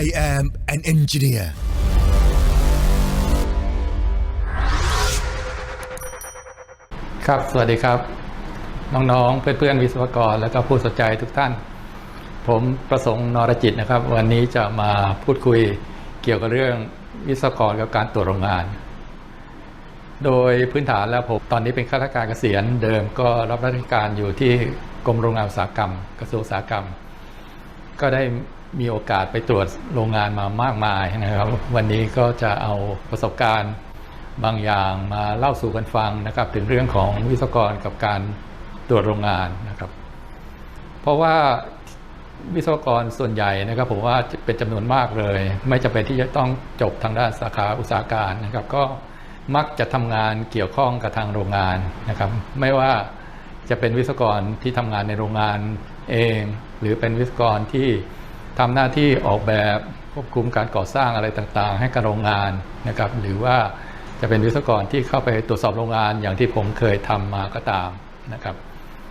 I am an engineer ครับ สวัสดีครับ น้องๆ เพื่อนๆ วิศวกร และก็ผู้สนใจทุกท่าน ผมประสงค์นรจิตนะครับ วันนี้จะมาพูดคุยเกี่ยวกับเรื่องวิศวกรกับการตรวจโรงงาน โดยพื้นฐานแล้วผมตอนนี้เป็นข้าราชการเกษียณเดิมก็รับราชการอยู่ที่กรมโรงงานอุตสาหกรรม กระทรวงอุตสาหกรรม ก็ได้มีโอกาสไปตรวจโรงงานมามากมายนะครับ วันนี้ก็จะเอาประสบการณ์บางอย่างมาเล่าสู่กันฟังนะครับ ถึงเรื่องของวิศวกรกับการตรวจโรงงานนะครับ เพราะว่าวิศวกรส่วนใหญ่นะครับ ผมว่าเป็นจำนวนมากเลย ไม่จำเป็นที่จะต้องจบทางด้านสาขาอุตสาหการนะครับ ก็มักจะทำงานเกี่ยวข้องกับทางโรงงานนะครับ ไม่ว่าจะเป็นวิศวกรที่ทำงานในโรงงานเอง หรือเป็นวิศวกรที่ทำหน้าที่ออกแบบควบคุมการก่อสร้างอะไรต่างๆ ให้กับโรงงานนะครับ หรือว่าจะเป็นวิศวกรที่เข้าไปตรวจสอบโรงงานอย่างที่ผมเคยทำมาก็ตามนะครับ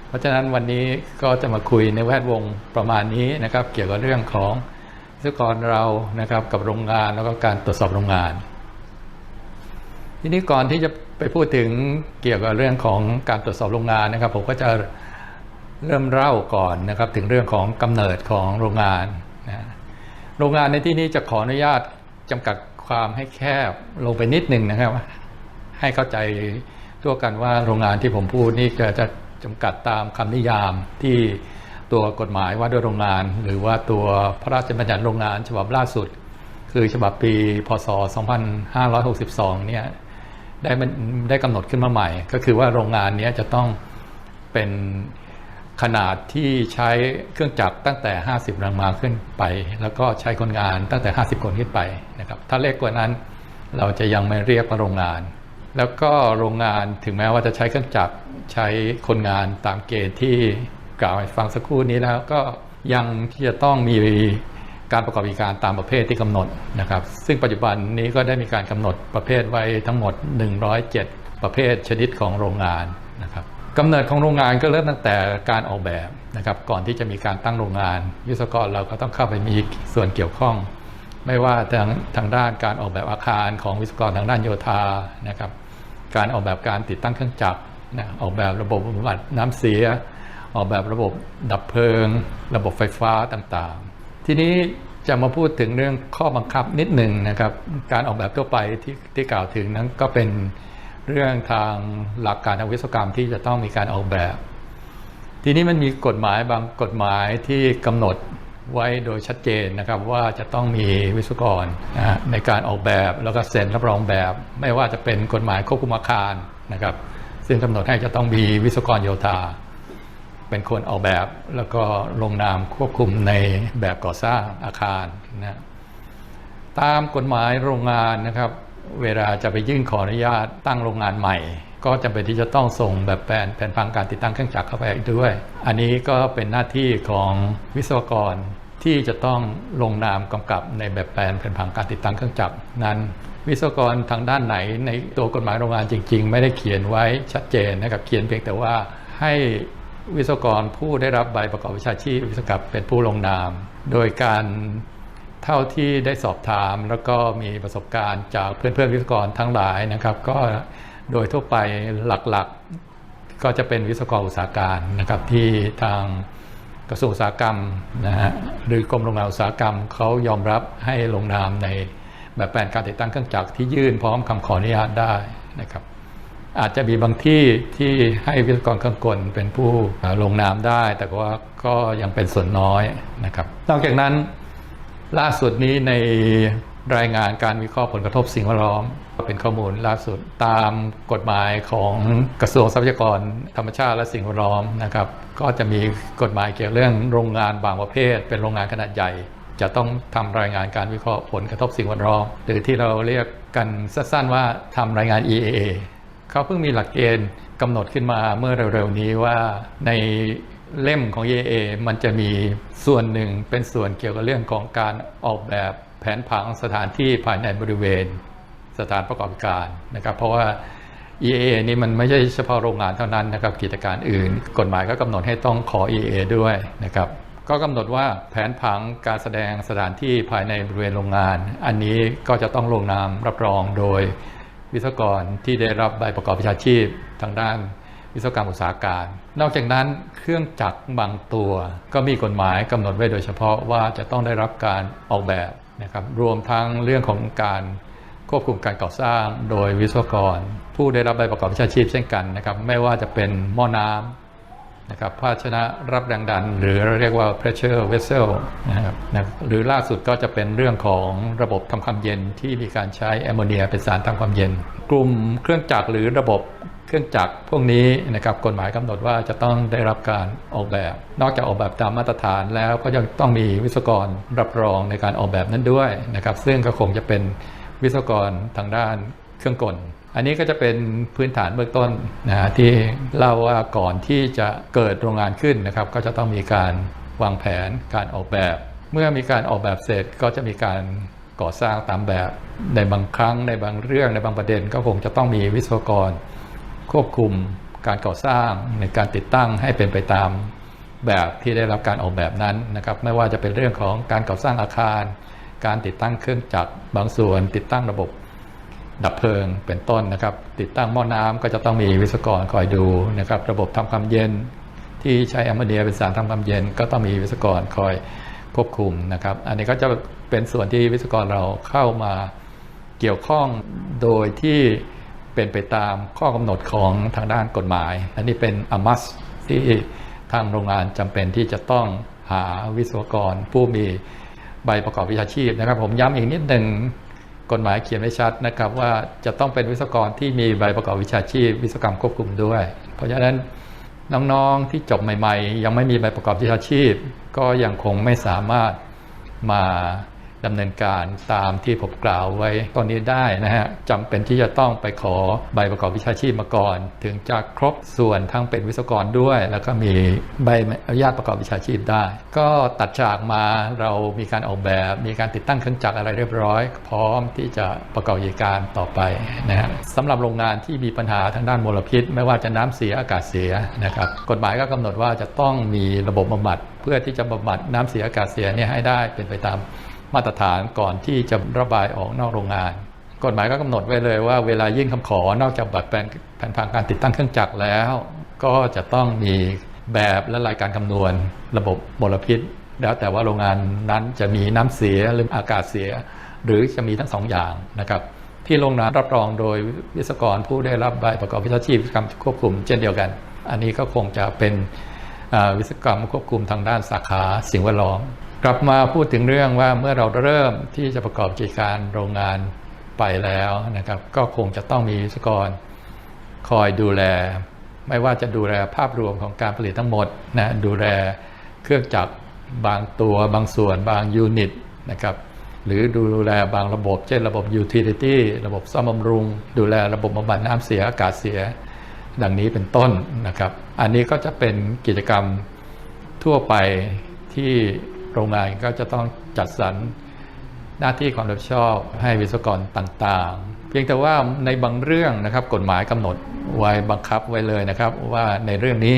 เพราะฉะนั้นวันนี้ก็จะมาคุยในแวดวงประมาณนี้นะครับ เกี่ยวกับเรื่องของวิศวกรเรานะครับกับโรงงานแล้วก็การตรวจสอบโรงงาน ทีนี้ก่อนที่จะไปพูดถึงเกี่ยวกับเรื่องของการตรวจสอบโรงงานนะครับ ผมก็จะ เริ่มเล่าก่อนนะครับถึงเรื่องของกำเนิดของโรงงานนะโรงงานในที่นี้จะขออนุญาตจำกัดความให้แคบลงไปนิดหนึ่งนะครับ ให้เข้าใจทั่วกันว่าโรงงานที่ผมพูดนี่จะจะจำกัดตามคำนิยามที่ตัวกฎหมายว่าด้วยโรงงาน หรือว่าตัวพระราชบัญญัติโรงงานฉบับล่าสุด คือฉบับปีพศ 2562 เนี่ยได้ได้กำหนดขึ้นมาใหม่ ก็คือว่าโรงงานนี้จะต้องเป็น ขนาดที่ใช้เครื่องจักรตั้งแต่ 50แรงม้าขึ้นไป แล้วก็ใช้คนงานตั้งแต่ 50 คนขึ้นไปนะครับถ้าเล็กกว่านั้นเราจะยังไม่เรียกว่าโรงงาน แล้วก็โรงงานถึงแม้ว่าจะใช้เครื่องจักรใช้คนงานตามเกณฑ์ที่กล่าวให้ฟังสักครู่นี้แล้วก็ยังที่จะต้องมีการประกอบกิจการตามประเภทที่กำหนดนะครับ ซึ่งปัจจุบันนี้ก็ได้มีการกำหนดประเภทไว้ทั้งหมด 107 ประเภทชนิดของโรงงานนะครับ กำเนิดของโรงงานก็เริ่มตั้งแต่การออกแบบนะครับ ก่อนที่จะมีการตั้งโรงงาน วิศวกรเราก็ต้องเข้าไปมีส่วนเกี่ยวข้อง ไม่ว่าทางทางด้านการออกแบบอาคารของวิศวกรทางด้านโยธานะครับ การออกแบบการติดตั้งเครื่องจักรนะออกแบบระบบบำบัดน้ำเสีย ออกแบบระบบดับเพลิง ระบบไฟฟ้าต่างๆ ทีนี้จะมาพูดถึงเรื่องข้อบังคับนิดหนึ่งนะครับ การออกแบบทั่วไปที่ที่กล่าวถึงนั้นก็เป็น เรื่องทางหลักการทางวิศวกรรมที่จะต้องมีการออกแบบ ทีนี้มันมีกฎหมายบางกฎหมายที่กำหนดไว้โดยชัดเจนนะครับว่าจะต้องมีวิศวกรนะในการออกแบบแล้วก็เซ็นรับรองแบบ ไม่ว่าจะเป็นกฎหมายควบคุมอาคารนะครับซึ่งกำหนดให้จะต้องมีวิศวกรโยธา เป็นคนออกแบบแล้วก็ลงนามควบคุมในแบบก่อสร้างอาคารนะตามกฎหมายโรงงานนะครับ เวลาจะไปยื่นขออนุญาตตั้งโรงงานใหม่ ก็จำเป็นที่จะต้องส่งแบบแผนแผนพังการติดตั้งเครื่องจักรเข้าไปด้วย อันนี้ก็เป็นหน้าที่ของวิศวกรที่จะต้องลงนามกำกับในแบบแผนแผนผังการติดตั้งเครื่องจักรนั้น วิศวกรทางด้านไหนในตัวกฎหมายโรงงานจริง ๆ ไม่ได้เขียนไว้ชัดเจนนะครับเขียนเพียงแต่ว่าให้วิศวกรผู้ได้รับใบประกอบวิชาชีพวิศวกรรมเป็นผู้ลงนาม โดยการ เท่าที่ได้สอบถามแล้วก็มีประสบการณ์จากเพื่อนๆวิศวกรทั้งหลายนะครับ ก็โดยทั่วไปหลักๆก็จะเป็นวิศวกรอุตสาหการนะครับที่ทางกระทรวงอุตสาหกรรมนะฮะหรือกรมโรงงานอุตสาหกรรมเขายอมรับให้ลงนามในแบบแปลนการติดตั้งเครื่องจักรที่ยื่นพร้อมคำขออนุญาตได้นะครับ อาจจะมีบางที่ที่ให้วิศวกรเครื่องกลเป็นผู้ลงนามได้ แต่ว่าก็ยังเป็นส่วนน้อยนะครับ นอกจากนั้น ล่าสุดนี้ในรายงานการวิเคราะห์ผลกระทบสิ่งแวดล้อม เป็นข้อมูลล่าสุดตามกฎหมายของกระทรวงทรัพยากรธรรมชาติและสิ่งแวดล้อมนะครับ ก็จะมีกฎหมายเกี่ยวเรื่องโรงงานบางประเภท เป็นโรงงานขนาดใหญ่ จะต้องทำรายงานการวิเคราะห์ผลกระทบสิ่งแวดล้อม หรือที่เราเรียกกันสั้นๆว่าทำรายงาน EAA เขาเพิ่งมีหลักเกณฑ์กำหนดขึ้นมาเมื่อเร็วๆนี้ว่าใน เล่มของ EA มันจะมีส่วนหนึ่งเป็นส่วนเกี่ยวกับเรื่องของการออกแบบแผนผังสถานที่ภายในบริเวณสถานประกอบการนะครับ เพราะว่า EA นี่มันไม่ใช่เฉพาะโรงงานเท่านั้นนะครับกิจการอื่น กฎหมายก็กำหนดให้ต้องขอ EAA ด้วยนะครับ ก็กำหนดว่าแผนผังการแสดงสถานที่ภายในบริเวณโรงงาน อันนี้ก็จะต้องลงนามรับรองโดยวิศวกรที่ได้รับใบประกอบวิชาชีพทางด้าน วิศวกรรมอุตสาหการ นอกจากนั้นเครื่องจักรบางตัว ก็มีกฎหมายกำหนดไว้โดยเฉพาะว่าจะต้องได้รับการออกแบบนะครับรวมทั้งเรื่องของการควบคุมการก่อสร้างโดยวิศวกร ผู้ได้รับใบประกอบวิชาชีพเช่นกันนะครับไม่ว่าจะเป็นหม้อน้ำนะครับภาชนะรับแรงดัน หรือเรียกว่า pressure vessel นะครับหรือล่าสุดก็จะเป็นเรื่องของระบบทำความเย็นที่มีการใช้แอมโมเนียเป็นสารทำความเย็น กลุ่มเครื่องจักรหรือระบบ ครื่องจักรพวกนี้นะครับกฎหมายกำหนดว่าจะต้องได้รับการออกแบบ นอกจากออกแบบตามมาตรฐานแล้วก็ยังต้องมีวิศวกรรับรองในการออกแบบนั้นด้วยนะครับซึ่งก็คงจะเป็นวิศวกรทางด้านเครื่องกล อันนี้ก็จะเป็นพื้นฐานเบื้องต้นนะฮะที่เล่าว่าก่อนที่จะเกิดโรงงานขึ้นนะครับก็จะต้องมีการวางแผนการออกแบบ เมื่อมีการออกแบบเสร็จก็จะมีการก่อสร้างตามแบบในบางครั้งในบางเรื่องในบางประเด็นก็คงจะต้องมีวิศวกร ควบคุมการก่อสร้างในการติดตั้งให้เป็นไปตามแบบที่ได้รับการออกแบบนั้นนะครับ ไม่ว่าจะเป็นเรื่องของการก่อสร้างอาคาร การติดตั้งเครื่องจักรบางส่วน ติดตั้งระบบดับเพลิงเป็นต้นนะครับ ติดตั้งหม้อน้ำก็จะต้องมีวิศวกรคอยดูนะครับ ระบบทำความเย็นที่ใช้แอมโมเนียเป็นสารทำความเย็น ก็ต้องมีวิศวกรคอยควบคุมนะครับ อันนี้ก็จะเป็นส่วนที่วิศวกรเราเข้ามาเกี่ยวข้องโดยที่ เป็นไปตามข้อกำหนดของทางด้านกฎหมาย อันนี้เป็นอมัสที่ทางโรงงานจำเป็นที่จะต้องหาวิศวกร ผู้มีใบประกอบวิชาชีพนะครับ ผมย้ำอีกนิดหนึ่งกฎหมายเขียนไว้ชัดนะครับ ว่าจะต้องเป็นวิศวกรที่มีใบประกอบวิชาชีพ วิศวกรรมควบคุมด้วย เพราะฉะนั้นน้องๆที่จบใหม่ ๆ ยังไม่มีใบประกอบวิชาชีพ ก็ยังคงไม่สามารถมา ดำเนินการตามที่ผมกล่าวไว้ตอนนี้ได้นะฮะจำเป็นที่จะต้องไปขอใบประกอบวิชาชีพมาก่อน ถึงจะครบส่วนทั้งเป็นวิศวกรด้วย แล้วก็มีใบอนุญาตประกอบวิชาชีพได้ ก็ตัดจากมาเรามีการออกแบบ มีการติดตั้งเครื่องจักรอะไรเรียบร้อย พร้อมที่จะประกอบกิจการต่อไปนะฮะสำหรับโรงงานที่มีปัญหาทางด้านมลพิษ ไม่ว่าจะน้ำเสียอากาศเสียนะครับกฎหมายก็กำหนดว่าจะต้องมีระบบบำบัดเพื่อที่จะบำบัดน้ำเสียอากาศเสียเนี่ยให้ได้เป็นไปตาม มาตรฐานก่อนที่จะระบายออกนอกโรงงาน กฎหมายก็กำหนดไว้เลยว่าเวลายื่นคำขอนอกจากแผนแผนผังการติดตั้งเครื่องจักรแล้ว ก็จะต้องมีแบบและรายการคำนวณ ระบบมลพิษ แล้วแต่ว่าโรงงานนั้นจะมีน้ำเสียหรืออากาศเสีย หรือจะมีทั้งสองอย่างนะครับที่โรงงานรับรองโดยวิศวกรผู้ได้รับใบประกอบวิชาชีพกรรมควบคุมเช่นเดียวกัน อันนี้ก็คงจะเป็นวิศวกรรมควบคุมทางด้านสาขาสิ่งแวดล้อม กลับมาพูดถึงเรื่องว่าเมื่อเราเริ่มที่จะประกอบกิจการโรงงานไปแล้วนะครับ ก็คงจะต้องมีวิศวกรคอยดูแล ไม่ว่าจะดูแลภาพรวมของการผลิตทั้งหมดนะดูแลเครื่องจักรบางตัวบางส่วนบางยูนิตนะครับหรือดูแลบางระบบ เช่นระบบ utility ระบบซ่อมบำรุง ดูแลระบบบำบัดน้ำเสียอากาศเสีย ดังนี้เป็นต้นนะครับ อันนี้ก็จะเป็นกิจกรรมทั่วไปที่ โรงงานก็จะต้องจัดสรรหน้าที่ความรับผิดชอบให้วิศวกรต่างๆ เพียงแต่ว่าในบางเรื่องนะครับกฎหมายกำหนดไว้บังคับไว้เลยนะครับ ว่าในเรื่องนี้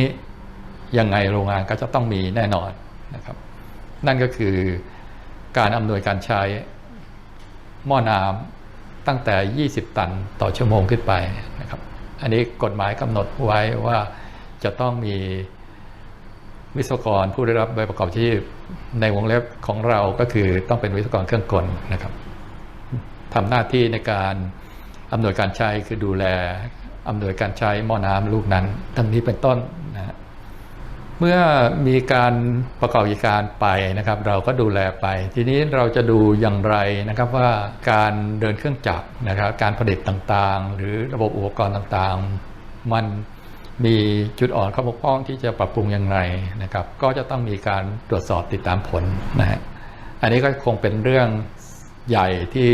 ยังไงโรงงานก็จะต้องมีแน่นอนนะครับ นั่นก็คือการอำนวยการใช้หม้อน้ำตั้งแต่ 20 ตันต่อชั่วโมงขึ้นไปนะครับ อันนี้กฎหมายกำหนดไว้ว่าจะต้องมี วิศวกรผู้ได้รับใบประกอบชีพในวงเล็บของเราก็คือต้องเป็นวิศวกรเครื่องกลนะครับทำหน้าที่ในการอำนวยการใช้คือดูแลอำนวยการใช้หม้อน้ำลูกนั้นทั้งนี้เป็นต้นนะฮะเมื่อมีการประกอบกิจการไปนะครับ เราก็ดูแลไป ทีนี้เราจะดูอย่างไรนะครับว่าการเดินเครื่องจักรนะครับ การผลิตต่างๆ หรือระบบอุปกรณ์ต่างๆ มัน มีจุดอ่อนข้อบกพร่องที่จะปรับปรุงอย่างไรนะครับ ก็จะต้องมีการตรวจสอบติดตามผลนะฮะอันนี้ก็คงเป็นเรื่องใหญ่ที่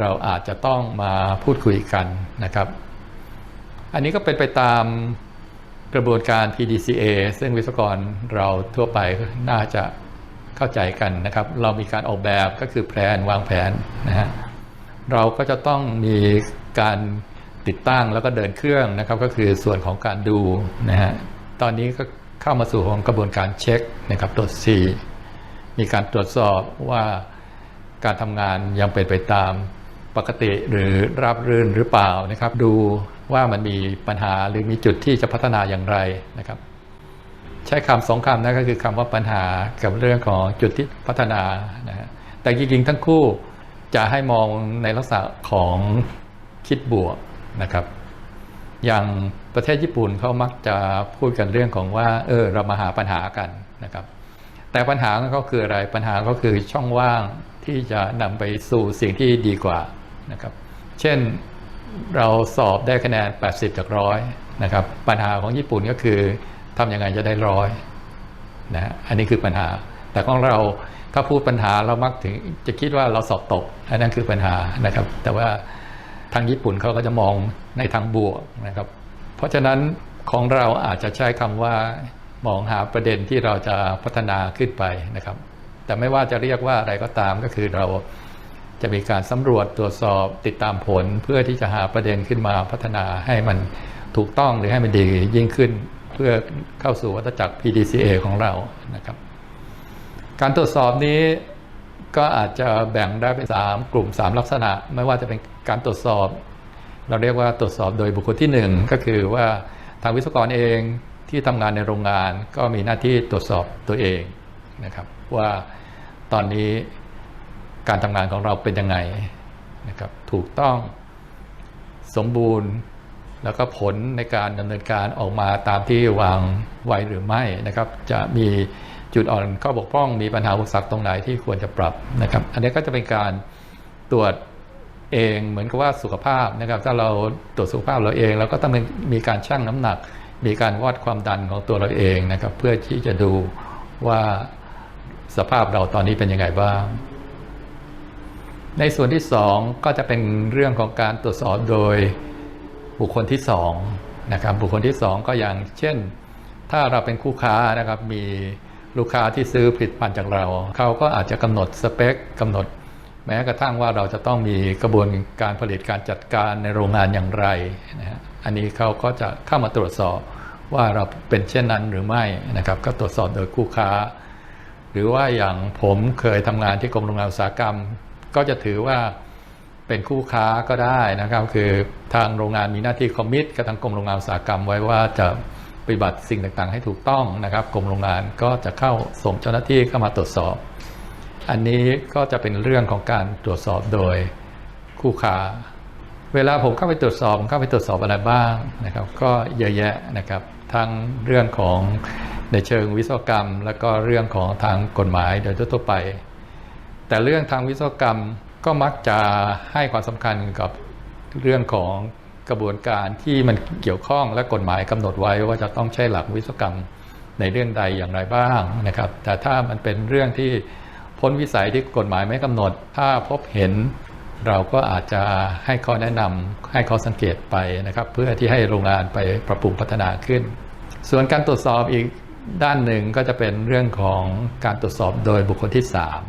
เราอาจจะต้องมาพูดคุยกันนะครับ อันนี้ก็เป็นไปตามกระบวนการ PDCA ซึ่งวิศวกรเราทั่วไปน่าจะเข้าใจกันนะครับ เรามีการออกแบบก็คือแผนวางแผนนะฮะเราก็จะต้องมีการ ติดตั้งแล้วก็เดินเครื่องนะครับ ก็คือส่วนของการดูนะฮะตอนนี้ก็เข้ามาสู่ของกระบวนการเช็คนะครับตรวจ C มีการตรวจสอบว่าการทำงานยังเป็นไปตามปกติหรือราบรื่นหรือเปล่านะครับ ดูว่ามันมีปัญหาหรือมีจุดที่จะพัฒนาอย่างไรนะครับ ใช้คำสองคำนั่นก็คือคำว่าปัญหากับเรื่องของจุดที่พัฒนานะฮะแต่จริงๆทั้งคู่จะให้มองในลักษณะของคิดบวก นะครับ อย่างประเทศญี่ปุ่นเขามักจะพูดกันเรื่องของว่า เออเรามาหาปัญหากันนะครับ แต่ปัญหาก็คืออะไรปัญหาก็คือช่องว่างที่จะนำไปสู่สิ่งที่ดีกว่านะครับ เช่นเราสอบได้คะแนน 80 จากร้อยนะครับ ปัญหาของญี่ปุ่นก็คือทำยังไงจะได้ร้อยนะฮะอันนี้คือปัญหา แต่ของเราถ้าพูดปัญหาเรามักถึงจะคิดว่าเราสอบตก อันนั้นคือปัญหานะครับ แต่ว่า ทางญี่ปุ่นเขาก็จะมองในทางบวกนะครับ เพราะฉะนั้นของเราอาจจะใช้คำว่ามองหาประเด็นที่เราจะพัฒนาขึ้นไปนะครับ แต่ไม่ว่าจะเรียกว่าอะไรก็ตามก็คือเราจะมีการสำรวจตรวจสอบติดตามผลเพื่อที่จะหาประเด็นขึ้นมาพัฒนาให้มันถูกต้องหรือให้มันดียิ่งขึ้นเพื่อเข้าสู่วัฏจักร PDCA ของเรานะครับ การตรวจสอบนี้ก็อาจจะแบ่งได้เป็น 3 กลุ่ม 3 ลักษณะ ไม่ว่าจะเป็น การตรวจสอบ เราเรียกว่าตรวจสอบโดยบุคคลที่ 1 ก็คือว่าทางวิศวกรเองที่ทำงานในโรงงานก็มีหน้าที่ตรวจสอบตัวเองนะครับ ว่าตอนนี้การทำงานของเราเป็นยังไงนะครับถูกต้องสมบูรณ์แล้วก็ผลในการดำเนินการออกมาตามที่วางไว้หรือไม่นะครับ จะมีจุดอ่อนข้อบกพร่องมีปัญหาอุปสรรคตรงไหนที่ควรจะปรับนะครับ อันนี้ก็จะเป็นการตรวจ เองเหมือนกับว่าสุขภาพนะครับถ้าเราตรวจสุขภาพเราเองเราก็ต้องมีการชั่งน้ำหนัก มีการวัดความดันของตัวเราเองนะครับเพื่อที่จะดูว่าสภาพเราตอนนี้เป็นยังไงบ้างในส่วนที่สองก็จะเป็นเรื่องของการตรวจสอบโดยบุคคลที่สองนะครับบุคคลที่สองก็อย่างเช่น ถ้าเราเป็นคู่ค้านะครับมีลูกค้าที่ซื้อผลิตภัณฑ์จากเรา เขาก็อาจจะกำหนดสเปคกำหนด แม้กระทั่งว่าเราจะต้องมีกระบวนการผลิตการจัดการในโรงงานอย่างไรนะฮะอันนี้เขาก็จะเข้ามาตรวจสอบว่าเราเป็นเช่นนั้นหรือไม่นะครับ ก็ตรวจสอบโดยคู่ค้า หรือว่าอย่างผมเคยทำงานที่กรมโรงงานอุตสาหกรรม ก็จะถือว่าเป็นคู่ค้าก็ได้นะครับ คือทางโรงงานมีหน้าที่คอมมิตกับทางกรมโรงงานอุตสาหกรรมไว้ว่าจะปฏิบัติสิ่งต่างๆ ให้ถูกต้องนะครับ กรมโรงงานก็จะเข้าส่งเจ้าหน้าที่เข้ามาตรวจสอบ อันนี้ก็จะเป็นเรื่องของการตรวจสอบโดยคู่ค้า เวลาผมเข้าไปตรวจสอบผมเข้าไปตรวจสอบอะไรบ้างนะครับ ก็เยอะแยะนะครับทั้งเรื่องของในเชิงวิศวกรรม แล้วก็เรื่องของทางกฎหมายโดยทั่วไป แต่เรื่องทางวิศวกรรมก็มักจะให้ความสำคัญกับเรื่องของกระบวนการที่มันเกี่ยวข้องและกฎหมายกำหนดไว้ว่าจะต้องใช้หลักวิศวกรรมในเรื่องใดอย่างไรบ้างนะครับ แต่ถ้ามันเป็นเรื่องที่ พ้นวิสัยที่กฎหมายไม่กำหนด ถ้าพบเห็น เราก็อาจจะให้ข้อแนะนำให้ข้อสังเกตไปนะครับ เพื่อที่ให้โรงงานไปปรับปรุงพัฒนาขึ้น ส่วนการตรวจสอบอีกด้านหนึ่งก็จะเป็นเรื่องของการตรวจสอบโดยบุคคลที่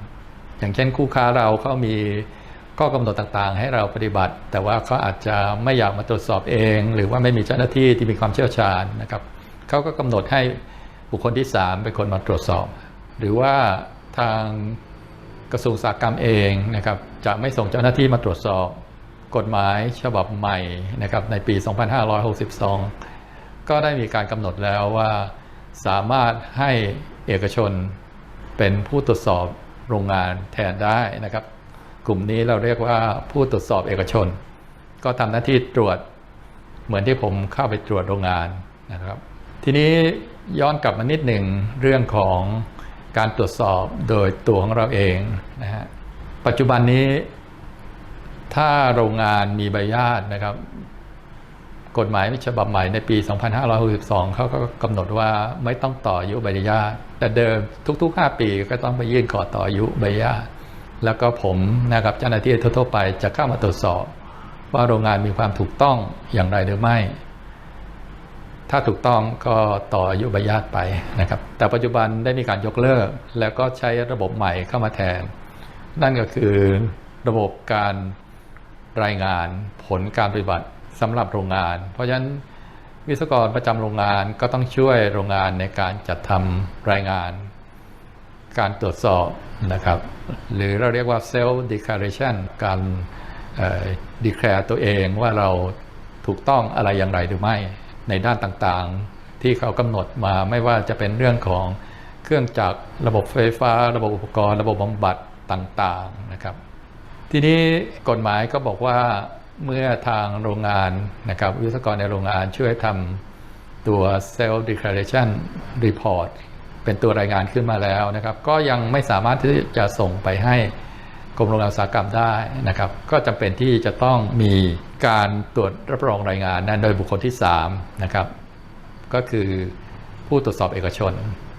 3 อย่างเช่นคู่ค้าเราเขามีข้อกำหนดต่างๆ ให้เราปฏิบัติ แต่ว่าเขาอาจจะไม่อยากมาตรวจสอบเอง หรือว่าไม่มีเจ้าหน้าที่ที่มีความเชี่ยวชาญนะครับเขาก็กำหนดให้บุคคลที่ 3 เป็นคนมาตรวจสอบ หรือว่า ทางกระทรวงอุตสาหกรรมเองนะครับจะไม่ส่งเจ้าหน้าที่มาตรวจสอบกฎหมายฉบับใหม่นะครับในปี 2562 ก็ได้มีการกำหนดแล้วว่าสามารถให้เอกชนเป็นผู้ตรวจสอบโรงงานแทนได้นะครับ กลุ่มนี้เราเรียกว่าผู้ตรวจสอบเอกชน ก็ทำหน้าที่ตรวจเหมือนที่ผมเข้าไปตรวจโรงงานนะครับ ทีนี้ย้อนกลับมานิดหนึ่งเรื่องของ การตรวจสอบโดยตัวของเราเองนะฮะปัจจุบันนี้ ถ้าโรงงานมีใบญาตนะครับ กฎหมายฉบับใหม่ในปี 2562 เขาก็กำหนดว่าไม่ต้องต่ออายุใบอนุญาตแต่เดิมทุก ๆ 5 ปีก็ต้องไปยื่นขอต่ออายุใบอนุญาตแล้วก็ผมนะครับเจ้าหน้าที่ทั่วๆไปจะเข้ามาตรวจสอบ ว่าโรงงานมีความถูกต้องอย่างไรหรือไม่ ถ้าถูกต้องก็ต่ออายุใบญาตไปนะครับ แต่ปัจจุบันได้มีการยกเลิก แล้วก็ใช้ระบบใหม่เข้ามาแทน นั่นก็คือระบบการรายงานผลการปฏิบัติสำหรับโรงงาน เพราะฉะนั้นวิศวกรประจำโรงงานก็ต้องช่วยโรงงานในการจัดทำรายงาน การตรวจสอบนะครับ หรือเราเรียกว่า self declaration การดีแคลร์ตัวเองว่าเราถูกต้องอะไรอย่างไรหรือไม่ ในด้านต่างๆ ที่เขากำหนดมาไม่ว่าจะเป็นเรื่องของเครื่องจักรระบบไฟฟ้า ระบบอุปกรณ์ ระบบบำบัดต่างๆนะครับ ทีนี้กฎหมายก็บอกว่าเมื่อทางโรงงานนะครับวิศวกรในโรงงานช่วยทำตัว self declaration report เป็นตัวรายงานขึ้นมาแล้วนะครับ ก็ยังไม่สามารถที่จะส่งไปให้ รมโรงงานอุตสาหกรรมได้นะครับ ก็จำเป็นที่จะต้องมีการตรวจรับรองรายงานนั้นโดยบุคคลที่3นะครับก็คือผู้ตรวจสอบเอกชน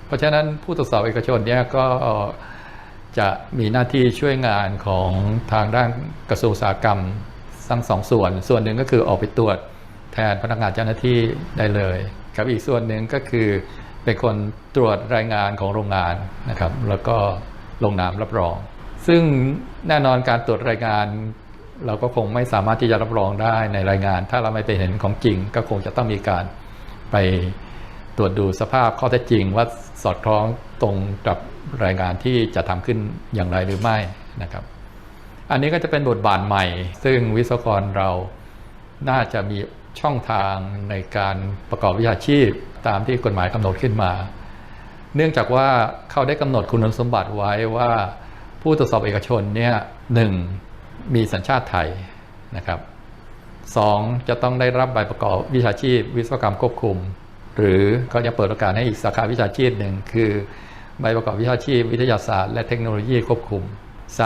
เพราะฉะนั้นผู้ตรวจสอบเอกชนเนี่ยก็จะมีหน้าที่ช่วยงานของทางด้านกระทรวงอุตสาหกรรมทั้งสองส่วน ส่วนหนึ่งก็คือออกไปตรวจแทนพนักงานเจ้าหน้าที่ได้เลยกับอีกส่วนหนึ่งก็คือเป็นคนตรวจรายงานของโรงงานนะครับ แล้วก็ลงนามรับรอง ซึ่งแน่นอนการตรวจรายงาน เราก็คงไม่สามารถที่จะรับรองได้ในรายงาน ถ้าเราไม่ไปเห็นของจริง ก็คงจะต้องมีการไปตรวจดูสภาพข้อเท็จจริงว่าสอดคล้องตรงกับรายงานที่จะทำขึ้นอย่างไรหรือไม่นะครับ อันนี้ก็จะเป็นบทบาทใหม่ ซึ่งวิศวกรเราน่าจะมีช่องทางในการประกอบวิชาชีพตามที่กฎหมายกำหนดขึ้นมา เนื่องจากว่าเขาได้กำหนดคุณสมบัติไว้ว่า ผู้ตรวจสอบเอกชนเนี่ยหนึ่งมีสัญชาติไทยนะครับสองจะต้องได้รับใบประกอบวิชาชีพ วิศวกรรมควบคุม หรือก็จะเปิดโอกาสให้อีกสาขาวิชาชีพหนึ่งคือใบประกอบวิชาชีพ วิทยาศาสตร์และเทคโนโลยีควบคุม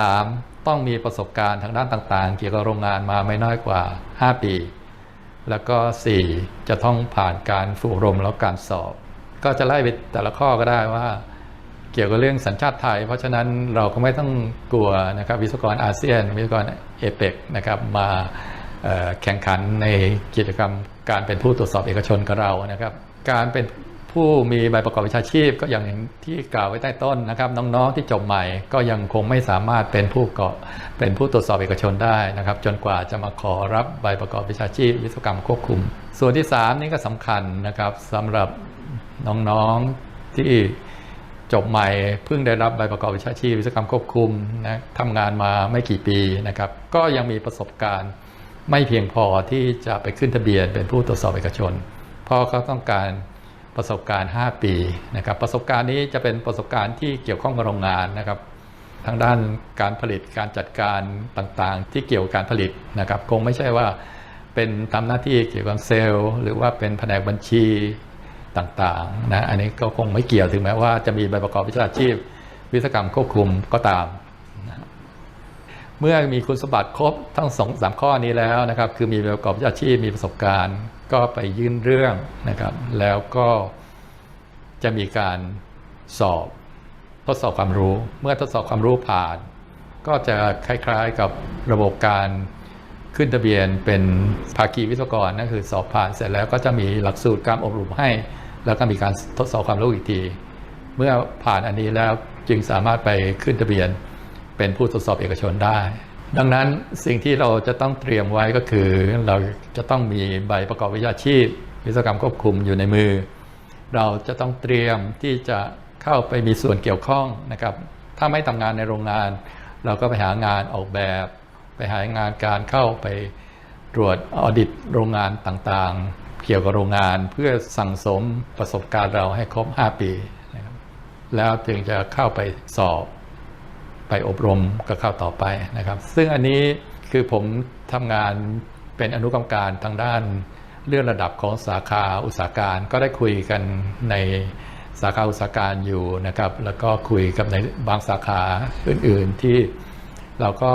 3. ต้องมีประสบการณ์ทางด้านต่างๆ เกี่ยวกับโรงงานมาไม่น้อยกว่า 5 ปี แล้วก็ 4. จะต้องผ่านการฝึกอบรมแล้วการสอบ ก็จะไล่ไปแต่ละข้อก็ได้ว่า เกี่ยวกับเรื่องสัญชาติไทย เพราะฉะนั้นเราก็ไม่ต้องกลัวนะครับวิศวกรอาเซียน วิศวกรเอเปกนะครับมาแข่งขันในกิจกรรมการเป็นผู้ตรวจสอบเอกชนกับเรานะครับ การเป็นผู้มีใบประกอบวิชาชีพ ก็อย่างที่กล่าวไว้ใต้ต้นนะครับ น้องๆที่จบใหม่ก็ยังคงไม่สามารถเป็นผู้เกาะเป็นผู้ตรวจสอบเอกชนได้นะครับ จนกว่าจะมาขอรับใบประกอบวิชาชีพ วิศวกรรมควบคุม ส่วนที่ 3 นี่ก็สำคัญนะครับสำหรับน้องๆที่ จบใหม่เพิ่งได้รับใบประกอบวิชาชีพวิศวกรรมควบคุมนะทำงานมาไม่กี่ปีนะครับ ก็ยังมีประสบการณ์ไม่เพียงพอที่จะไปขึ้นทะเบียนเป็นผู้ตรวจสอบเอกชน เพราะเขาต้องการประสบการณ์ 5 ปีนะครับ ประสบการณ์นี้จะเป็นประสบการณ์ที่เกี่ยวข้องกับโรงงานนะครับ ทางด้านการผลิตการจัดการต่างๆ ที่เกี่ยวกับการผลิตนะครับ คงไม่ใช่ว่าเป็นทำหน้าที่เกี่ยวกับเซลล์ หรือว่าเป็นแผนกบัญชี ต่างๆนะอันนี้ก็คงไม่เกี่ยวถึงแม้ว่าจะมีใบประกอบวิชาชีพ วิศวกรรมควบคุมก็ตามเมื่อมีคุณสมบัติครบทั้งสองสามข้อนี้แล้วนะครับ คือมีใบประกอบวิชาชีพมีประสบการณ์ ก็ไปยื่นเรื่องนะครับ แล้วก็จะมีการสอบทดสอบความรู้ เมื่อทดสอบความรู้ผ่าน ก็จะคล้ายๆกับระบบการขึ้นทะเบียนเป็นภาคีวิศวกรนั่นคือสอบผ่านเสร็จแล้วก็จะมีหลักสูตรการอบรมให้ แล้วก็มีการทดสอบความรู้อีกที เมื่อผ่านอันนี้แล้วจึงสามารถไปขึ้นทะเบียน เป็นผู้ตรวจสอบเอกชนได้ ดังนั้นสิ่งที่เราจะต้องเตรียมไว้ก็คือ เราจะต้องมีใบประกอบวิชาชีพ วิศวกรรมควบคุมอยู่ในมือ เราจะต้องเตรียมที่จะเข้าไปมีส่วนเกี่ยวข้องนะครับ ถ้าไม่ทำงานในโรงงาน เราก็ไปหางานออกแบบ ไปหางานการเข้าไปตรวจออดิตโรงงานต่างๆ เกี่ยวกับโรงงานเพื่อสั่งสมประสบการณ์เราให้ครบ 5 ปีนะครับแล้วถึงจะเข้าไปสอบไปอบรมก็เข้าต่อไปนะครับ ซึ่งอันนี้คือผมทำงานเป็นอนุกรรมการทางด้านเลื่อนระดับของสาขาอุตสาหการก็ได้คุยกันในสาขาอุตสาหการอยู่นะครับ แล้วก็คุยกับในบางสาขาอื่น ๆที่เราก็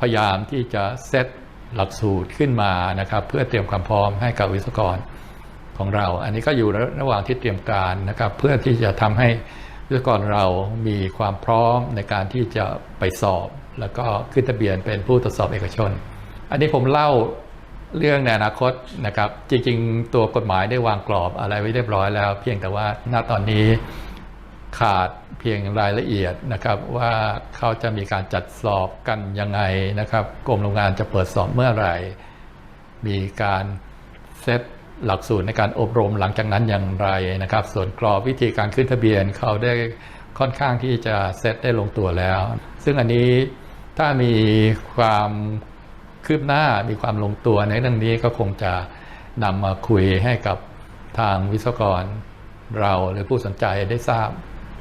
พยายามที่จะเซต หลักสูตรขึ้นมานะครับ เพื่อเตรียมความพร้อมให้กับวิศวกรของเรา อันนี้ก็อยู่ระหว่างที่เตรียมการนะครับ เพื่อที่จะทำให้วิศวกรเรามีความพร้อมในการที่จะไปสอบ แล้วก็ขึ้นทะเบียนเป็นผู้ตรวจสอบเอกชน อันนี้ผมเล่าเรื่องในอนาคตนะครับ จริงๆ ตัวกฎหมายได้วางกรอบอะไรไว้เรียบร้อยแล้ว เพียงแต่ว่าณตอนนี้ขาด เพียงรายละเอียดนะครับว่าเขาจะมีการจัดสอบกันยังไงนะครับกรมโรงงานจะเปิดสอบเมื่อไหร่ มีการเซตหลักสูตรในการอบรมหลังจากนั้นอย่างไรนะครับ ส่วนกรอบวิธีการขึ้นทะเบียนเขาได้ค่อนข้างที่จะเซตได้ลงตัวแล้ว ซึ่งอันนี้ถ้ามีความคืบหน้ามีความลงตัวในเรื่องนี้ก็คงจะนำมาคุยให้กับทางวิศวกรเราหรือผู้สนใจได้ทราบ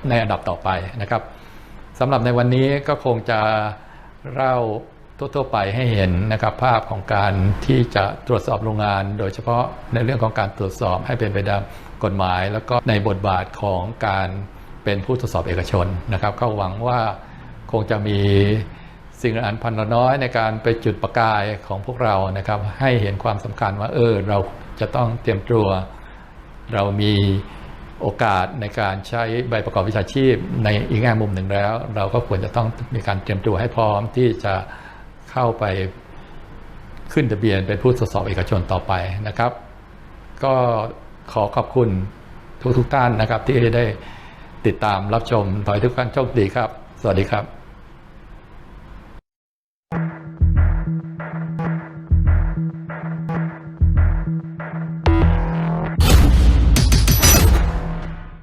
ในอันดับต่อไปนะครับสำหรับในวันนี้ก็คงจะเล่าทั่วๆไปให้เห็นนะครับภาพของการที่จะตรวจสอบโรงงาน โดยเฉพาะในเรื่องของการตรวจสอบให้เป็นไปตามกฎหมาย แล้วก็ในบทบาทของการเป็นผู้ตรวจสอบเอกชนนะครับ ก็หวังว่าคงจะมีสิ่งอันพันละน้อยในการไปจุดประกายของพวกเรานะครับ ให้เห็นความสำคัญว่าเออเราจะต้องเตรียมตัว เรามี โอกาสในการใช้ใบประกอบวิชาชีพในอีกแง่มุมหนึ่งแล้ว เราก็ควรจะต้องมีการเตรียมตัวให้พร้อมที่จะเข้าไปขึ้นทะเบียนเป็นผู้ตรวจสอบเอกชนต่อไปนะครับ ก็ขอขอบคุณทุกทุกๆท่านนะครับที่ได้ติดตามรับชม ขอให้ทุกท่านโชคดีครับ สวัสดีครับ